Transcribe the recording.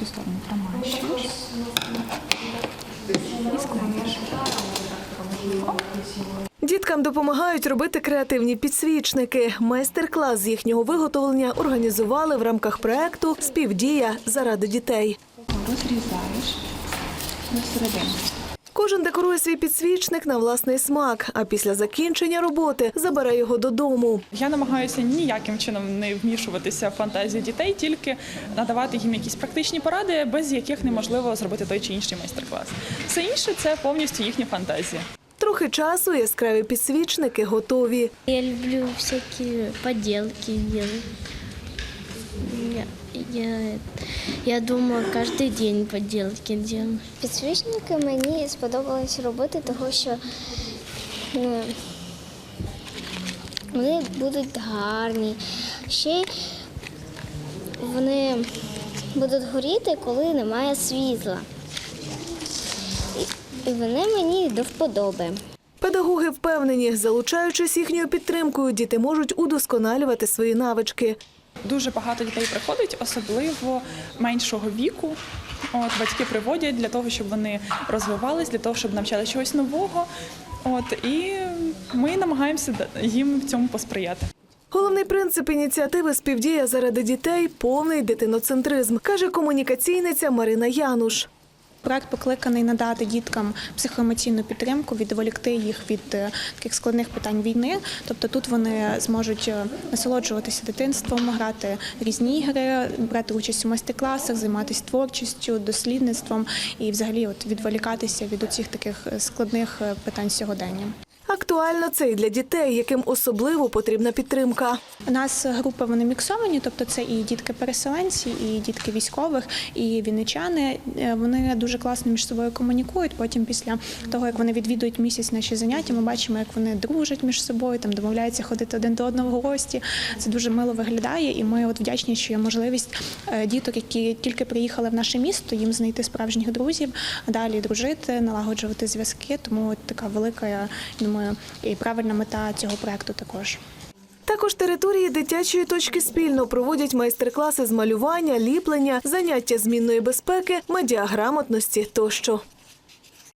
цю сторону промащуєш і. Діткам допомагають робити креативні підсвічники. Майстер-клас з їхнього виготовлення організували в рамках проекту Співдія заради дітей. Розрізаєш на середину. Кожен декорує свій підсвічник на власний смак, а після закінчення роботи забере його додому. Я намагаюся ніяким чином не вмішуватися в фантазію дітей, тільки надавати їм якісь практичні поради, без яких неможливо зробити той чи інший майстер-клас. Все інше це повністю їхня фантазія. Трохи часу яскраві підсвічники готові. Я люблю всякие поделки делать. Я, я, дома каждый день поделки делаю. Підсвічники мені сподобалось робити, тому що ну, вони будуть гарні. Ще вони будуть горіти, коли немає світла. І- І вони мені до вподоби. Педагоги впевнені, залучаючись їхньою підтримкою, діти можуть удосконалювати свої навички. Дуже багато дітей приходить, особливо меншого віку. От батьки приводять для того, щоб вони розвивались, для того, щоб навчали чогось нового. От і ми намагаємося їм в цьому посприяти. Головний принцип ініціативи співдія заради дітей повний дитиноцентризм, каже комунікаційниця Марина Януш. Проект покликаний надати діткам психоемоційну підтримку, відволікти їх від е, таких складних питань війни. Тобто тут вони зможуть е, насолоджуватися дитинством, грати різні ігри, брати участь у майстер-класах, займатися творчістю, дослідництвом і взагалі от відволікатися від усіх таких е, складних питань сьогодення. Актуально це і для дітей, яким особливо потрібна підтримка. У нас групи вони міксовані, тобто це і дітки-переселенці, і дітки військових, і вінничани. Е, Вони дуже класно між собою комунікують. Потім, після того як вони відвідують місяць наші заняття, ми бачимо, як вони дружать між собою, там домовляються ходити один до одного в гості. Це дуже мило виглядає, і ми от вдячні, що є можливість е, діток, які тільки приїхали в наше місто, їм знайти справжніх друзів, далі дружити, налагоджувати зв'язки. Тому от така велика, я думаю, і правильна мета цього проекту також. Також території дитячої точки спільно проводять майстер-класи з малювання, ліплення, заняття змінної безпеки, медіаграмотності тощо.